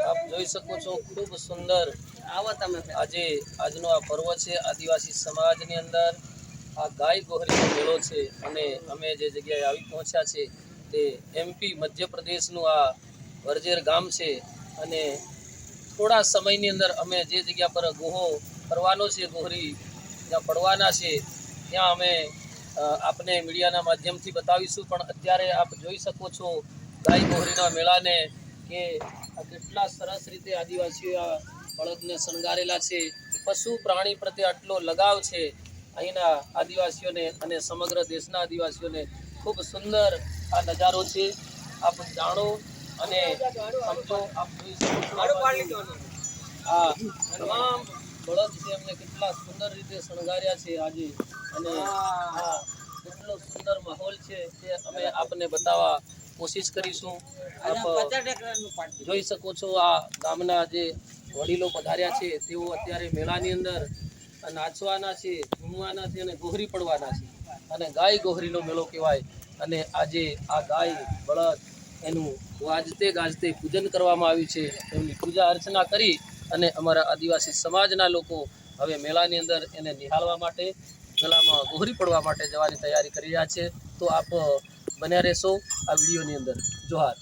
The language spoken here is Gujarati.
આપ જોઈ શકો છો ખૂબ સુંદર આવો તમે આજે આજનો આ પર્વ છે આદિવાસી સમાજની અંદર આ ગાય ગોહરીનો મેળો છે અને અમે જે જગ્યાએ આવી પહોંચ્યા છે તે એમપી મધ્યપ્રદેશનું આ વરજેર ગામ છે અને થોડા સમયની અંદર અમે જે જગ્યા પર ગોહો ફરવાનો છે ગોહરી જ્યાં પડવાના છે ત્યાં અમે આપને મીડિયાના માધ્યમથી બતાવીશું. પણ અત્યારે આપ જોઈ શકો છો ગાય મોહરીના મેળાને કે કેટલા સરસ રીતે આદિવાસીઓ આ બળદને શણગારેલા છે. પશુ પ્રાણી પ્રત્યે આટલો લગાવ છે. અહીંના આદિવાસીઓને અને સમગ્ર દેશના આદિવાસીઓને ખૂબ સુંદર આ નજારો છે. આપ જાણો અને સમજો આપ આ તમામ બળદ છે એમને કેટલા સુંદર રીતે શણગાર્યા છે આજે. અને હા કેટલો સુંદર માહોલ છે તે અમે આપને બતાવવા કોશિશ કરીશું. આપ જોઈ શકો છો આ ગામના જે વડીલો પધાર્યા છે તેઓ અત્યારે મેળાની અંદર નાચવાના છે ઝૂમવાના છે અને ગોહરી પડવાના છે. અને ગાય ગોહરીનો મેળો કહેવાય. અને આજે આ ગાય બળદ એનું વાજતે ગાજતે પૂજન કરવામાં આવ્યું છે. એમની પૂજા અર્ચના કરી અને અમારા આદિવાસી સમાજના લોકો હવે મેળાની અંદર એને નિહાળવા માટે મેળામાં ગોહરી પડવા માટે જવાની તૈયારી કરી રહ્યા છે. તો આપ બન્યા રહેશો આ વિડીયોની અંદર. જોહાર.